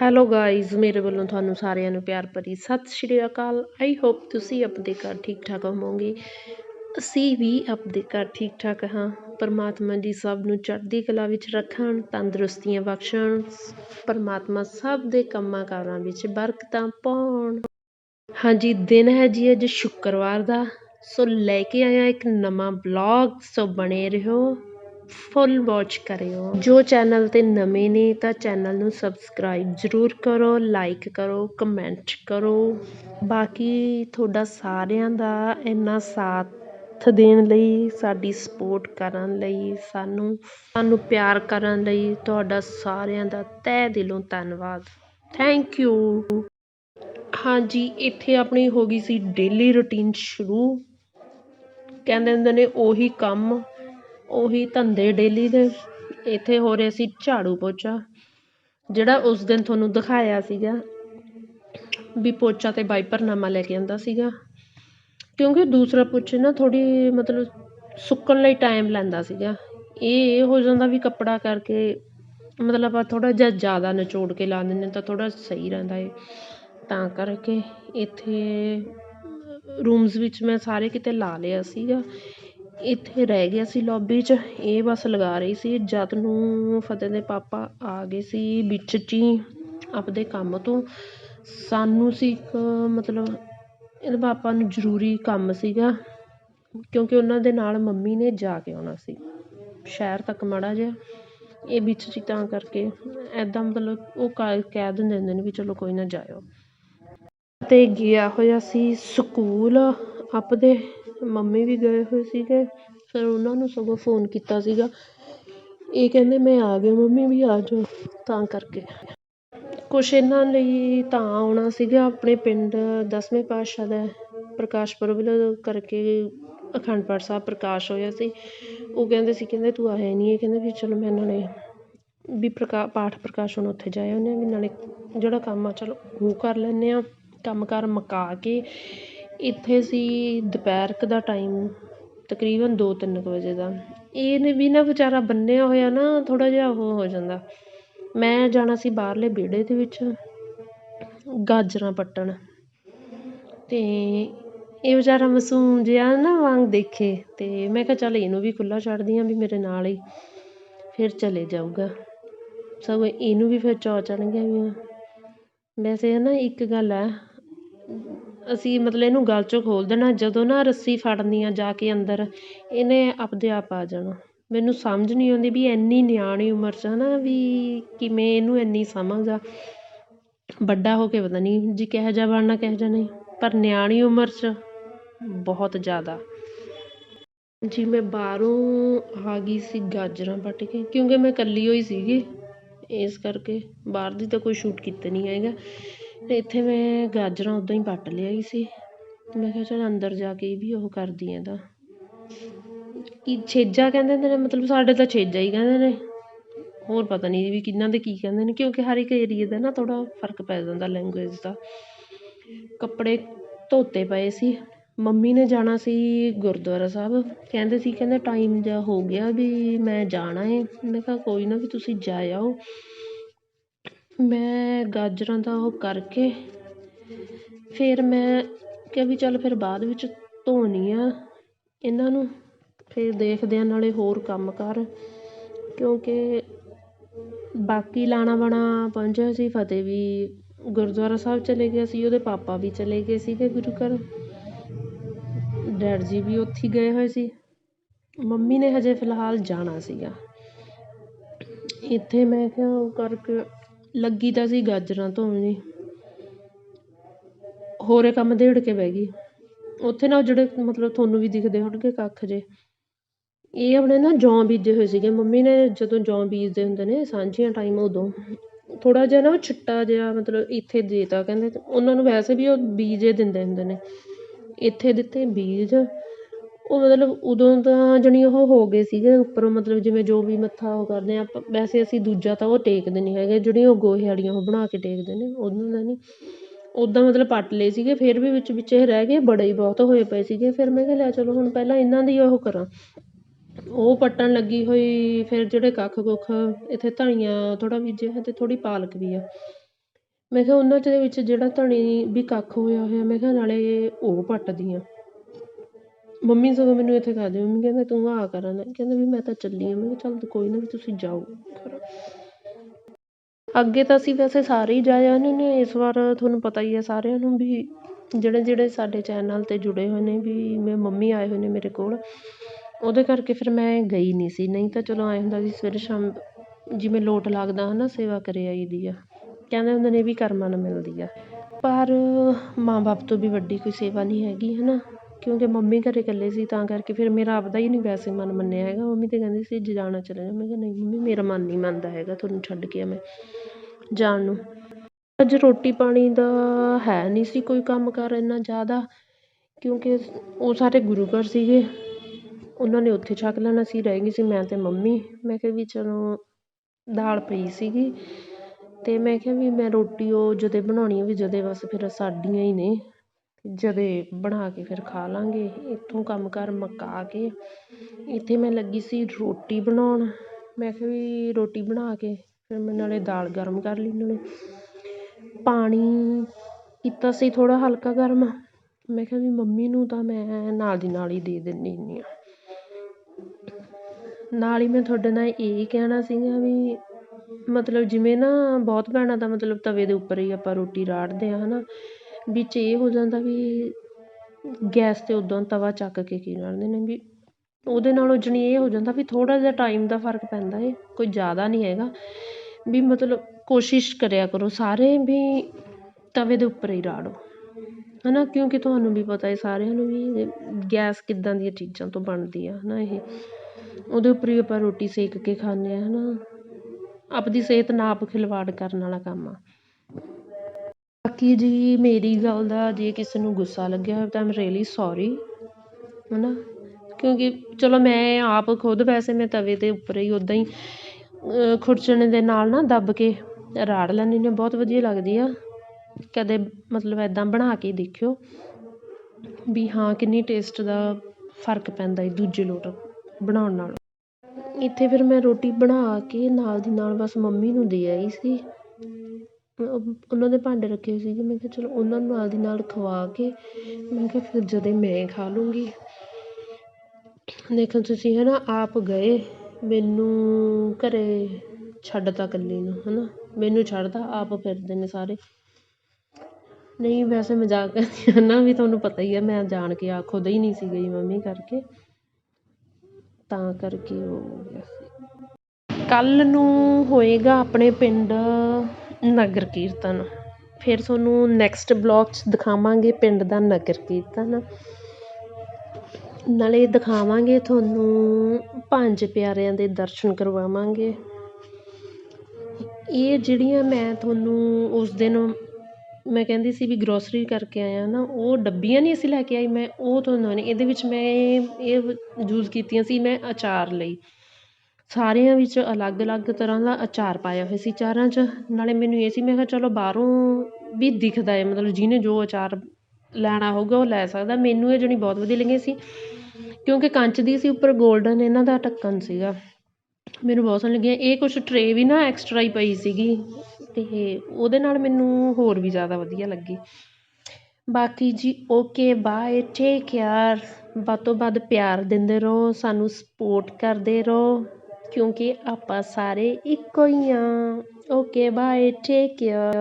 Hello guys ਮੇਰੇ ਵੱਲੋਂ ਤੁਹਾਨੂੰ ਸਾਰਿਆਂ ਨੂੰ ਪਿਆਰ ਭਰੀ ਸਤਿ ਸ਼੍ਰੀ ਅਕਾਲ। ਆਈ ਹੋਪ ਤੁਸੀਂ ਆਪਣੇ ਘਰ ਠੀਕ ਠਾਕ ਹੋਵੋਗੇ। ਅਸੀਂ ਵੀ ਆਪਣੇ ਘਰ ਠੀਕ ਠਾਕ ਹਾਂ। ਪਰਮਾਤਮਾ ਜੀ ਸਭ ਨੂੰ ਚੜ੍ਹਦੀ ਕਲਾ ਵਿੱਚ ਰੱਖਣ, ਤੰਦਰੁਸਤੀਆਂ ਬਖਸ਼ਣ, ਪਰਮਾਤਮਾ ਸਭ ਦੇ ਕੰਮਾਂ ਕਾਰਾਂ ਵਿੱਚ ਬਰਕਤਾਂ ਪਾਉਣ। ਹਾਂਜੀ, ਦਿਨ ਹੈ ਜੀ ਅੱਜ ਸ਼ੁੱਕਰਵਾਰ ਦਾ। ਸੋ ਲੈ ਕੇ ਆਇਆ ਇੱਕ ਨਵਾਂ ਬਲੌਗ ਸੋ ਬਣੇ ਰਹੋ। ਫੁੱਲ ਵੋਚ ਕਰਿਓ। ਜੋ ਚੈਨਲ ਤੇ ਨਵੇਂ ਨੇ ਤਾਂ ਚੈਨਲ ਨੂੰ ਸਬਸਕ੍ਰਾਈਬ ਜ਼ਰੂਰ ਕਰੋ, ਲਾਈਕ ਕਰੋ, ਕਮੈਂਟ ਕਰੋ। ਬਾਕੀ ਤੁਹਾਡਾ ਸਾਰਿਆਂ ਦਾ ਇੰਨਾ ਸਾਥ ਦੇਣ ਲਈ, ਸਾਡੀ ਸਪੋਰਟ ਕਰਨ ਲਈ, ਸਾਨੂੰ ਸਾਨੂੰ ਪਿਆਰ ਕਰਨ ਲਈ ਤੁਹਾਡਾ ਸਾਰਿਆਂ ਦਾ ਤਹਿ ਦਿਲੋਂ ਧੰਨਵਾਦ। ਥੈਂਕ ਯੂ ਹਾਂਜੀ, ਇੱਥੇ ਆਪਣੀ ਹੋ ਗਈ ਸੀ ਡੇਲੀ ਰੁਟੀਨ ਸ਼ੁਰੂ। ਕਹਿੰਦੇ ਹੁੰਦੇ ਨੇ, ਉਹੀ ਕੰਮ ਉਹੀ ਧੰਦੇ ਡੇਲੀ ਦੇ। ਇੱਥੇ ਹੋ ਰਿਹਾ ਸੀ ਝਾੜੂ ਪੋਚਾ, ਜਿਹੜਾ ਉਸ ਦਿਨ ਤੁਹਾਨੂੰ ਦਿਖਾਇਆ ਸੀਗਾ ਵੀ ਪੋਚਾ ਤੇ ਵਾਈਪਰਨਾਮਾ ਲੈ ਕੇ ਆਉਂਦਾ ਸੀਗਾ। ਕਿਉਂਕਿ ਦੂਸਰਾ ਪੋਚੇ ਨਾ, ਥੋੜ੍ਹੀ ਮਤਲਬ ਸੁੱਕਣ ਲਈ ਟਾਈਮ ਲੈਂਦਾ ਸੀਗਾ। ਇਹ ਇਹ ਹੋ ਜਾਂਦਾ ਵੀ ਕੱਪੜਾ ਕਰਕੇ ਮਤਲਬ ਆਪਾਂ ਥੋੜਾ ਜਿਹਾ ਜ਼ਿਆਦਾ ਨਿਚੋੜ ਕੇ ਲਾ ਦਿੰਦੇ ਤਾਂ ਥੋੜ੍ਹਾ ਸਹੀ ਰਹਿੰਦਾ ਏ। ਤਾਂ ਕਰਕੇ ਇੱਥੇ ਰੂਮਸ ਵਿੱਚ ਮੈਂ ਸਾਰੇ ਕਿਤੇ ਲਾ ਲਿਆ ਸੀਗਾ। ਇੱਥੇ ਰਹਿ ਗਿਆ ਸੀ ਲੋਬੀ 'ਚ, ਇਹ ਬੱਸ ਲਗਾ ਰਹੀ ਸੀ। ਜਦ ਨੂੰ ਫਤਿਹ ਦੇ ਪਾਪਾ ਆ ਗਏ ਸੀ ਵਿੱਚ 'ਚ ਹੀ ਆਪਦੇ ਕੰਮ ਤੋਂ, ਸਾਨੂੰ ਸੀ ਇੱਕ ਮਤਲਬ ਇਹਦੇ ਪਾਪਾ ਨੂੰ ਜ਼ਰੂਰੀ ਕੰਮ ਸੀਗਾ, ਕਿਉਂਕਿ ਉਹਨਾਂ ਦੇ ਨਾਲ ਮੰਮੀ ਨੇ ਜਾ ਕੇ ਆਉਣਾ ਸੀ। ਸ਼ਹਿਰ ਤੱਕ ਮਾੜਾ ਜਿਹਾ, ਇਹ ਵਿੱਚ 'ਚ ਤਾਂ ਕਰਕੇ ਇੱਦਾਂ ਮਤਲਬ ਉਹ ਕ, ਕਹਿ ਦਿੰਦੇ ਹੁੰਦੇ ਨੇ ਵੀ ਚਲੋ ਕੋਈ ਨਾ ਜਾਇਓ। ਅਤੇ ਗਿਆ ਹੋਇਆ ਸੀ ਸਕੂਲ, ਆਪਦੇ ਮੰਮੀ ਵੀ ਗਏ ਹੋਏ ਸੀਗੇ, ਫਿਰ ਉਹਨਾਂ ਨੂੰ ਸਗੋਂ ਫੋਨ ਕੀਤਾ ਸੀਗਾ। ਇਹ ਕਹਿੰਦੇ, ਮੈਂ ਆ ਗਿਆ, ਮੰਮੀ ਵੀ ਆ ਜਾਓ। ਤਾਂ ਕਰਕੇ। ਕੁਛ ਇਹਨਾਂ ਲਈ ਤਾਂ ਆਉਣਾ ਸੀਗਾ, ਆਪਣੇ ਪਿੰਡ ਦਸਵੇਂ ਪਾਤਸ਼ਾਹ ਦਾ ਪ੍ਰਕਾਸ਼ ਪੁਰਬ ਕਰਕੇ ਅਖੰਡ ਪਾਠ ਸਾਹਿਬ ਪ੍ਰਕਾਸ਼ ਹੋਇਆ ਸੀ। ਉਹ ਕਹਿੰਦੇ ਸੀ, ਕਹਿੰਦੇ ਤੂੰ ਆਇਆ ਨਹੀਂ। ਇਹ ਕਹਿੰਦੇ ਵੀ, ਚਲੋ, ਮੈਂ ਨਾਲੇ ਵੀ ਪ੍ਰਕਾ, ਪਾਠ ਪ੍ਰਕਾਸ਼ ਹੁਣ ਉੱਥੇ ਜਾਇਆ ਆਉਂਦੇ ਹਾਂ ਵੀ ਨਾਲੇ ਜਿਹੜਾ ਕੰਮ ਆ, ਚਲੋ, ਉਹ ਕਰ ਲੈਂਦੇ ਹਾਂ। ਕੰਮ ਕਾਰ ਮੁਕਾ ਕੇ ਇੱਥੇ ਸੀ ਦੁਪਹਿਰ ਕੁ ਦਾ ਟਾਈਮ ਤਕਰੀਬਨ ਦੋ ਤਿੰਨ ਕੁ ਵਜੇ ਦਾ। ਇਹਨੇ ਵੀ ਨਾ ਵਿਚਾਰਾ ਬੰਨਿਆ ਹੋਇਆ ਨਾ, ਥੋੜ੍ਹਾ ਜਿਹਾ ਉਹ ਹੋ ਜਾਂਦਾ। ਮੈਂ ਜਾਣਾ ਸੀ ਬਾਹਰਲੇ ਵਿਹੜੇ ਦੇ ਵਿੱਚ, ਗਾਜਰਾਂ ਪੱਟਣ। ਅਤੇ ਇਹ ਵਿਚਾਰਾ ਮਾਸੂਮ ਜਿਹਾ ਨਾ ਵਾਂਗ ਦੇਖੇ ਅਤੇ ਮੈਂ ਕਿਹਾ ਚੱਲ ਇਹਨੂੰ ਵੀ ਖੁੱਲ੍ਹਾ ਛੱਡਦੀ ਹਾਂ ਵੀ ਮੇਰੇ ਨਾਲ ਹੀ, ਫਿਰ ਚਲੇ ਜਾਊਗਾ। ਸਗੋਂ ਇਹਨੂੰ ਵੀ ਫਿਰ ਚਾਅ ਚੜ੍ਹ ਗਿਆ ਵੀ ਵੈਸੇ ਨਾ ਇੱਕ ਗੱਲ ਹੈ ਅਸੀਂ ਮਤਲਬ ਇਹਨੂੰ ਗਲ 'ਚੋਂ ਖੋਲ੍ਹ ਦੇਣਾ, ਜਦੋਂ ਨਾ ਰੱਸੀ ਫੜਨੀ ਆ ਜਾ ਕੇ ਅੰਦਰ, ਇਹਨੇ ਆਪਦੇ ਆਪ ਆ ਜਾਣਾ। ਮੈਨੂੰ ਸਮਝ ਨਹੀਂ ਆਉਂਦੀ ਵੀ ਇੰਨੀ ਨਿਆਣੀ ਉਮਰ 'ਚ ਹੈ ਨਾ ਵੀ ਕਿਵੇਂ ਇਹਨੂੰ ਇੰਨੀ ਸਮਝ ਆ ਵੱਡਾ ਹੋ ਕੇ ਪਤਾ ਨਹੀਂ ਜੀ ਕਿਹੋ ਜਿਹਾ ਬਣਨਾ, ਕਿਹੋ ਜਿਹਾ ਨਹੀਂ, ਪਰ ਨਿਆਣੀ ਉਮਰ 'ਚ ਬਹੁਤ ਜ਼ਿਆਦਾ। ਜੀ ਮੈਂ ਬਾਹਰੋਂ ਆ ਗਈ ਸੀ ਗਾਜਰਾਂ ਪੱਟ ਕੇ, ਕਿਉਂਕਿ ਮੈਂ ਇਕੱਲੀ ਹੋਈ ਸੀਗੀ। ਇਸ ਕਰਕੇ ਬਾਹਰ ਦੀ ਤਾਂ ਕੋਈ ਸ਼ੂਟ ਕੀਤਾ ਨਹੀਂ ਹੈਗਾ ਅਤੇ ਇੱਥੇ ਮੈਂ ਗਾਜਰਾਂ ਉੱਦਾਂ ਹੀ ਪੱਟ ਲਿਆਈ ਸੀ ਅਤੇ ਮੈਂ ਕਿਹਾ ਚੱਲ ਅੰਦਰ ਜਾ ਕੇ ਵੀ ਉਹ ਕਰਦੀ ਹਾਂ ਇਹਦਾ। ਕੀ ਛੇਜਾ ਕਹਿੰਦੇ ਹੁੰਦੇ ਨੇ, ਮਤਲਬ ਸਾਡੇ ਤਾਂ ਛੇਜਾ ਹੀ ਕਹਿੰਦੇ ਨੇ। ਹੋਰ ਪਤਾ ਨਹੀਂ ਵੀ ਕਿਹਨਾਂ ਦੇ ਕੀ ਕਹਿੰਦੇ ਨੇ, ਕਿਉਂਕਿ ਹਰ ਇੱਕ ਏਰੀਏ ਦਾ ਨਾ ਥੋੜ੍ਹਾ ਫ਼ਰਕ ਪੈ ਜਾਂਦਾ ਲੈਂਗੁਏਜ ਦਾ। ਕੱਪੜੇ ਧੋਤੇ ਪਏ ਸੀ। ਮੰਮੀ ਨੇ ਜਾਣਾ ਸੀ ਗੁਰਦੁਆਰਾ ਸਾਹਿਬ। ਕਹਿੰਦੇ ਸੀ, ਕਹਿੰਦੇ ਟਾਈਮ ਜਿਹਾ ਹੋ ਗਿਆ ਵੀ ਮੈਂ ਜਾਣਾ ਹੈ ਮੈਂ ਕਿਹਾ ਕੋਈ ਨਾ ਵੀ ਤੁਸੀਂ ਜਾ ਆਓ। ਮੈਂ ਗਾਜਰਾਂ ਦਾ ਉਹ ਕਰਕੇ ਫਿਰ ਮੈਂ ਕਿਹਾ ਵੀ ਚੱਲ ਫਿਰ ਬਾਅਦ ਵਿੱਚ ਧੋਣੀ ਆ ਇਹਨਾਂ ਨੂੰ, ਫਿਰ ਦੇਖਦੇ ਆ ਨਾਲੇ ਹੋਰ ਕੰਮ ਕਾਰ, ਕਿਉਂਕਿ ਬਾਕੀ ਲਾਣਾ ਬਾਣਾ ਪਹੁੰਚਿਆ ਸੀ ਫਤਿਹ ਵੀ ਗੁਰਦੁਆਰਾ ਸਾਹਿਬ ਚਲੇ ਗਿਆ ਸੀ, ਉਹਦੇ ਪਾਪਾ ਵੀ ਚਲੇ ਗਏ ਸੀਗੇ ਗੁਰੂ ਘਰ। ਡੈਡ ਜੀ ਵੀ ਉੱਥੇ ਗਏ ਹੋਏ ਸੀ। ਮੰਮੀ ਨੇ ਹਜੇ ਫਿਲਹਾਲ ਜਾਣਾ ਸੀਗਾ। ਇੱਥੇ ਮੈਂ ਕਿਹਾ ਉਹ ਕਰਕੇ ਲੱਗੀ ਤਾਂ ਸੀ ਗਾਜਰਾਂ ਧੋਣ ਜੀ ਹੋਰੇ ਕੰਮ ਦੇੜ ਕੇ ਬਹਿ ਗਈ। ਉੱਥੇ ਨਾ ਜਿਹੜੇ ਮਤਲਬ ਤੁਹਾਨੂੰ ਵੀ ਦਿਖਦੇ ਹੋਣਗੇ ਕੱਖ ਜੇ। ਇਹ ਆਪਣੇ ਨਾ ਜੌਂ ਬੀਜੇ ਹੋਏ ਸੀਗੇ। ਮੰਮੀ ਨੇ ਜਦੋਂ ਜੌਂ ਬੀਜਦੇ ਹੁੰਦੇ ਨੇ ਸਾਂਝੀਆਂ ਟਾਈਮ ਉਦੋਂ। ਥੋੜ੍ਹਾ ਜਿਹਾ ਨਾ ਉਹ ਛਿੱਟਾ ਜਿਹਾ ਮਤਲਬ ਇੱਥੇ ਦੇਤਾ ਕਹਿੰਦੇ। ਉਹਨਾਂ ਨੂੰ ਵੈਸੇ ਵੀ ਉਹ ਬੀਜ ਏ ਦਿੰਦੇ ਹੁੰਦੇ ਨੇ। ਇੱਥੇ ਦਿੱਤੇ ਬੀਜ। ਉਹ ਮਤਲਬ ਉਦੋਂ ਤਾਂ ਜਾਣੀ ਉਹ ਹੋ ਗਏ ਸੀਗੇ ਉੱਪਰੋਂ ਮਤਲਬ ਜਿਵੇਂ ਜੋ ਵੀ ਮੱਥਾ ਉਹ ਕਰਦੇ ਹਾਂ ਆਪਾਂ ਵੈਸੇ ਅਸੀਂ ਦੂਜਾ ਤਾਂ ਉਹ ਟੇਕਦੇ ਨਹੀਂ ਹੈਗੇ ਜਿਹੜੀਆਂ ਉਹ ਗੋਹੇ ਵਾਲੀਆਂ ਉਹ ਬਣਾ ਕੇ ਟੇਕਦੇ ਨੇ, ਉਹਨਾਂ ਦਾ ਨਹੀਂ। ਉੱਦਾਂ ਮਤਲਬ ਪੱਟ ਲਏ ਸੀਗੇ, ਫਿਰ ਵੀ ਵਿੱਚ ਵਿੱਚ ਇਹ ਰਹਿ ਗਏ, ਬੜੇ ਹੀ ਬਹੁਤ ਹੋਏ ਪਏ ਸੀਗੇ, ਫਿਰ ਮੈਂ ਕਿਹਾ ਲੈ ਚਲੋ ਹੁਣ ਪਹਿਲਾਂ ਇਹਨਾਂ ਦੀ ਉਹ ਕਰਾਂ। ਉਹ ਪੱਟਣ ਲੱਗੀ ਹੋਈ, ਫਿਰ ਜਿਹੜੇ ਕੱਖ ਕੁੱਖ ਇੱਥੇ ਧਨੀਆ ਥੋੜ੍ਹਾ ਬੀਜਿਆ ਹੈ ਅਤੇ ਥੋੜ੍ਹੀ ਪਾਲਕ ਵੀ ਆ। ਮੈਂ ਕਿਹਾ ਉਹਨਾਂ 'ਚ ਦੇ ਵਿੱਚ ਜਿਹੜਾ ਧਨੀ ਵੀ ਕੱਖ ਹੋਇਆ ਹੋਇਆ, ਮੈਂ ਕਿਹਾ ਨਾਲੇ ਉਹ ਪੱਟਦੀ ਹਾਂ ਮੰਮੀ ਸਗੋਂ ਮੈਨੂੰ ਇੱਥੇ ਕਰਦੇ ਮੰਮੀ ਕਹਿੰਦੇ ਤੂੰ ਆ ਕਰਾਂ ਕਹਿੰਦੇ ਵੀ ਮੈਂ ਤਾਂ ਚੱਲੀ ਹਾਂ ਮੈਂ ਕਿਹਾ ਚੱਲ ਕੋਈ ਨਾ ਵੀ ਤੁਸੀਂ ਜਾਓ। ਕਰੋ ਅੱਗੇ ਤਾਂ ਅਸੀਂ ਵੈਸੇ ਸਾਰੇ ਹੀ ਜਾਇਆ ਆਉਂਦੇ ਨੇ। ਇਸ ਵਾਰ ਤੁਹਾਨੂੰ ਪਤਾ ਹੀ ਹੈ ਸਾਰਿਆਂ ਨੂੰ ਵੀ ਜਿਹੜੇ ਜਿਹੜੇ ਸਾਡੇ ਚੈਨਲ 'ਤੇ ਜੁੜੇ ਹੋਏ ਨੇ ਵੀ ਮੈਂ ਮੰਮੀ ਆਏ ਹੋਏ ਨੇ ਮੇਰੇ ਕੋਲ, ਉਹਦੇ ਕਰਕੇ ਫਿਰ ਮੈਂ ਗਈ ਨਹੀਂ ਸੀ। ਨਹੀਂ ਤਾਂ ਚਲੋ ਐਂ ਹੁੰਦਾ ਵੀ ਸਵੇਰੇ ਸ਼ਾਮ ਜਿਵੇਂ ਲੋਟ ਲੱਗਦਾ ਹਨਾ, ਸੇਵਾ ਕਰੇ ਆਈ ਦੀ ਆ। ਕਹਿੰਦੇ ਹੁੰਦੇ ਨੇ ਵੀ ਕਰਮਾਂ ਨਾਲ ਮਿਲਦੀ ਆ। ਪਰ ਮਾਂ ਬਾਪ ਤੋਂ ਵੀ ਵੱਡੀ ਕੋਈ ਸੇਵਾ ਨਹੀਂ ਹੈਗੀ ਹਨਾ। ਕਿਉਂਕਿ ਮੰਮੀ ਘਰ ਇਕੱਲੇ ਸੀ ਤਾਂ ਕਰਕੇ ਫਿਰ ਮੇਰਾ ਆਪਦਾ ਹੀ ਨਹੀਂ ਵੈਸੇ ਮਨ ਮੰਨਿਆ ਹੈਗਾ। ਮੰਮੀ ਤਾਂ ਕਹਿੰਦੀ ਸੀ ਜੇ ਜਾਣਾ ਚਲੇ ਜਾ ਮੈਂ ਕਿਹਾ ਨਹੀਂ ਮੰਮੀ, ਮੇਰਾ ਮਨ ਨਹੀਂ ਮੰਨਦਾ ਹੈਗਾ ਤੁਹਾਨੂੰ ਛੱਡ ਕੇ ਮੈਂ ਜਾਣ ਨੂੰ। ਅੱਜ ਰੋਟੀ ਪਾਣੀ ਦਾ ਹੈ ਨਹੀਂ ਸੀ ਕੋਈ ਕੰਮ ਕਾਰ ਇੰਨਾ ਜ਼ਿਆਦਾ, ਕਿਉਂਕਿ ਉਹ ਸਾਰੇ ਗੁਰੂ ਘਰ ਸੀਗੇ। ਉਹਨਾਂ ਨੇ ਉੱਥੇ ਛਕ ਲੈਣਾ ਸੀ, ਰਹਿ ਗਈ ਸੀ ਮੈਂ ਅਤੇ ਮੰਮੀ। ਮੈਂ ਕਿਹਾ ਵੀ ਚਲੋ ਦਾਲ ਪਈ ਸੀਗੀ ਅਤੇ ਮੈਂ ਕਿਹਾ ਵੀ ਮੈਂ ਰੋਟੀ ਉਹ ਜਦੇ ਬਣਾਉਣੀ ਆ ਵੀ ਜਦੇ ਬਸ ਫਿਰ ਸਾਡੀਆਂ ਹੀ ਨੇ। ਜਦੇ ਬਣਾ ਕੇ ਫਿਰ ਖਾ ਲਾਂਗੇ। ਇੱਥੋਂ ਕੰਮ ਕਾਰ ਮੁਕਾ ਕੇ। ਇੱਥੇ ਮੈਂ ਲੱਗੀ ਸੀ ਰੋਟੀ ਬਣਾਉਣ। ਮੈਂ ਕਿਹਾ ਵੀ ਰੋਟੀ ਬਣਾ ਕੇ ਫਿਰ ਮੈਂ ਨਾਲੇ ਦਾਲ ਗਰਮ ਕਰ ਲਈ ਨਾਲੇ। ਪਾਣੀ ਕੀਤਾ ਸੀ ਥੋੜ੍ਹਾ ਹਲਕਾ ਗਰਮ। ਮੈਂ ਕਿਹਾ ਵੀ ਮੰਮੀ ਨੂੰ ਤਾਂ ਮੈਂ ਨਾਲ ਦੀ ਨਾਲ ਹੀ ਦੇ ਦਿੰਦੀ ਹੁੰਦੀ ਹਾਂ। ਨਾਲ ਹੀ ਮੈਂ ਤੁਹਾਡੇ ਨਾਲ ਇਹ ਕਹਿਣਾ ਸੀਗਾ ਵੀ ਮਤਲਬ ਜਿਵੇਂ ਨਾ ਬਹੁਤ ਭੈਣਾਂ ਦਾ ਮਤਲਬ ਤਵੇ ਦੇ ਉੱਪਰ ਹੀ ਆਪਾਂ ਰੋਟੀ ਰਾੜਦੇ ਹਾਂ ਹੈ ਨਾ ਵਿੱਚ ਇਹ ਹੋ ਜਾਂਦਾ ਵੀ ਗੈਸ 'ਤੇ ਉੱਦਾਂ ਤਵਾ ਚੱਕ ਕੇ ਕੀ ਕਰਦੇ ਨੇ ਵੀ ਉਹਦੇ ਨਾਲੋਂ ਜਣੀ ਇਹ ਹੋ ਜਾਂਦਾ ਵੀ ਥੋੜ੍ਹਾ ਜਿਹਾ ਟਾਈਮ ਦਾ ਫ਼ਰਕ ਪੈਂਦਾ ਹੈ ਕੋਈ ਜ਼ਿਆਦਾ ਨਹੀਂ ਹੈਗਾ। ਵੀ ਮਤਲਬ ਕੋਸ਼ਿਸ਼ ਕਰਿਆ ਕਰੋ, ਸਾਰੇ ਵੀ ਤਵੇ ਦੇ ਉੱਪਰ ਹੀ ਰਾੜੋ। ਹੈ ਨਾ ਕਿਉਂਕਿ ਤੁਹਾਨੂੰ ਵੀ ਪਤਾ ਹੈ ਸਾਰਿਆਂ ਨੂੰ ਵੀ ਗੈਸ ਕਿੱਦਾਂ ਦੀਆਂ ਚੀਜ਼ਾਂ ਤੋਂ ਬਣਦੀ ਆ ਹੈ ਨਾ ਇਹ। ਉਹਦੇ ਉੱਪਰ ਹੀ ਆਪਾਂ ਰੋਟੀ ਸੇਕ ਕੇ ਖਾਂਦੇ ਹਾਂ ਹੈ ਨਾ ਆਪਦੀ ਸਿਹਤ ਨਾਲ ਆਪ ਖਿਲਵਾੜ ਕਰਨ ਵਾਲਾ ਕੰਮ ਆ। ਬਾਕੀ ਜੀ ਮੇਰੀ ਗੱਲ ਦਾ ਜੇ ਕਿਸੇ ਨੂੰ ਗੁੱਸਾ ਲੱਗਿਆ ਹੋਵੇ ਤਾਂ ਐਮ ਰੀਅਲੀ ਸੋਰੀ ਹੈ ਨਾ ਕਿਉਂਕਿ ਚਲੋ ਮੈਂ ਆਪ ਖੁਦ ਵੈਸੇ ਮੈਂ ਤਵੇ ਦੇ ਉੱਪਰ ਹੀ ਉੱਦਾਂ ਹੀ ਖੁਰਚਣੇ ਦੇ ਨਾਲ ਨਾ ਦੱਬ ਕੇ ਰਾੜ ਲੈਂਦੀ ਹਾਂ, ਬਹੁਤ ਵਧੀਆ ਲੱਗਦੀ ਆ। ਕਦੇ ਮਤਲਬ ਇੱਦਾਂ ਬਣਾ ਕੇ ਦੇਖਿਓ ਵੀ ਹਾਂ ਕਿੰਨੀ ਟੇਸਟ ਦਾ ਫ਼ਰਕ ਪੈਂਦਾ ਹੈ ਦੂਜੇ ਲੋਟ ਬਣਾਉਣ ਨਾਲੋਂ। ਇੱਥੇ ਫਿਰ ਮੈਂ ਰੋਟੀ ਬਣਾ ਕੇ ਨਾਲ ਦੀ ਨਾਲ ਬਸ ਮੰਮੀ ਨੂੰ ਦੇ ਆਈ ਸੀ। ਉਹਨਾਂ ਦੇ ਭਾਂਡੇ ਰੱਖੇ ਹੋਏ ਸੀਗੇ। ਮੈਂ ਕਿਹਾ ਚਲੋ ਉਹਨਾਂ ਨੂੰ ਨਾਲ ਦੀ ਨਾਲ ਖਵਾ ਕੇ, ਮੈਂ ਕਿਹਾ ਫਿਰ ਜਦੋਂ ਮੈਂ ਖਾ ਲੂੰਗੀ। ਦੇਖੋ ਤੁਸੀਂ ਹੈ ਨਾ ਆਪ ਗਏ, ਮੈਨੂੰ ਘਰੇ ਛੱਡਤਾ ਇਕੱਲੀ ਨੂੰ ਹੈ ਨਾ ਮੈਨੂੰ ਛੱਡਤਾ, ਆਪ ਫਿਰਦੇ ਨੇ ਸਾਰੇ। ਨਹੀਂ, ਵੈਸੇ ਮਜ਼ਾਕ ਕਰਦੀ ਹਾਂ ਨਾ, ਵੀ ਤੁਹਾਨੂੰ ਪਤਾ ਹੀ ਹੈ ਮੈਂ ਜਾਣ ਕੇ ਆ ਖੁਦ ਹੀ ਨਹੀਂ ਸੀ ਗਈ ਮੰਮੀ ਕਰਕੇ। ਤਾਂ ਕਰਕੇ ਉਹ ਹੋ ਗਿਆ ਸੀ। ਕੱਲ ਨੂੰ ਹੋਏਗਾ ਆਪਣੇ ਪਿੰਡ ਨਗਰ ਕੀਰਤਨ। ਫਿਰ ਤੁਹਾਨੂੰ ਨੈਕਸਟ ਬਲੋਕ 'ਚ ਦਿਖਾਵਾਂਗੇ ਪਿੰਡ ਦਾ ਨਗਰ ਕੀਰਤਨ। ਨਾਲੇ ਦਿਖਾਵਾਂਗੇ ਤੁਹਾਨੂੰ ਪੰਜ ਪਿਆਰਿਆਂ ਦੇ ਦਰਸ਼ਨ ਕਰਵਾਵਾਂਗੇ। ਇਹ ਜਿਹੜੀਆਂ ਮੈਂ ਤੁਹਾਨੂੰ ਉਸ ਦਿਨ ਮੈਂ ਕਹਿੰਦੀ ਸੀ ਵੀ ਗਰੋਸਰੀ ਕਰਕੇ ਆਇਆ ਨਾ, ਉਹ ਡੱਬੀਆਂ ਨਹੀਂ ਅਸੀਂ ਲੈ ਕੇ ਆਈ ਮੈਂ ਉਹ ਤੁਹਾਨੂੰ ਇਹਦੇ ਵਿੱਚ ਮੈਂ ਇਹ ਯੂਜ਼ ਕੀਤੀਆਂ ਸੀ ਮੈਂ ਅਚਾਰ ਲਈ। ਸਾਰਿਆਂ ਵਿੱਚ ਅਲੱਗ ਅਲੱਗ ਤਰ੍ਹਾਂ ਦਾ ਅਚਾਰ ਪਾਇਆ ਹੋਇਆ ਸੀ ਚਾਰਾਂ 'ਚ। ਨਾਲੇ ਮੈਨੂੰ ਇਹ ਸੀ, ਮੈਂ ਕਿਹਾ ਚਲੋ ਬਾਹਰੋਂ ਵੀ ਦਿਖਦਾ ਹੈ, ਮਤਲਬ ਜਿਹਨੇ ਜੋ ਅਚਾਰ ਲੈਣਾ ਹੋਊਗਾ ਉਹ ਲੈ ਸਕਦਾ। ਮੈਨੂੰ ਇਹ ਜਾਣੀ ਬਹੁਤ ਵਧੀਆ ਲੱਗੀਆਂ ਸੀ, ਕਿਉਂਕਿ ਕੰਚ ਦੀ ਸੀ, ਉੱਪਰ ਗੋਲਡਨ ਇਹਨਾਂ ਦਾ ਢੱਕਣ ਸੀਗਾ। ਮੈਨੂੰ ਬਹੁਤ ਸੋਹਣੀ ਲੱਗੀਆਂ। ਇਹ ਕੁਛ ਟਰੇ ਵੀ ਨਾ ਐਕਸਟਰਾ ਹੀ ਪਈ ਸੀਗੀ ਅਤੇ ਉਹਦੇ ਨਾਲ ਮੈਨੂੰ ਹੋਰ ਵੀ ਜ਼ਿਆਦਾ ਵਧੀਆ ਲੱਗੀ। ਬਾਕੀ ਜੀ ਓਕੇ ਬਾਏ ਟੇਕ ਕੇਅਰ ਵੱਧ ਤੋਂ ਵੱਧ ਪਿਆਰ ਦਿੰਦੇ ਰਹੋ, ਸਾਨੂੰ ਸਪੋਰਟ ਕਰਦੇ ਰਹੋ। ਕਿਉਂਕਿ ਆਪਾਂ ਸਾਰੇ ਇੱਕੋ ਹੀ ਹਾਂ। Okay bye take care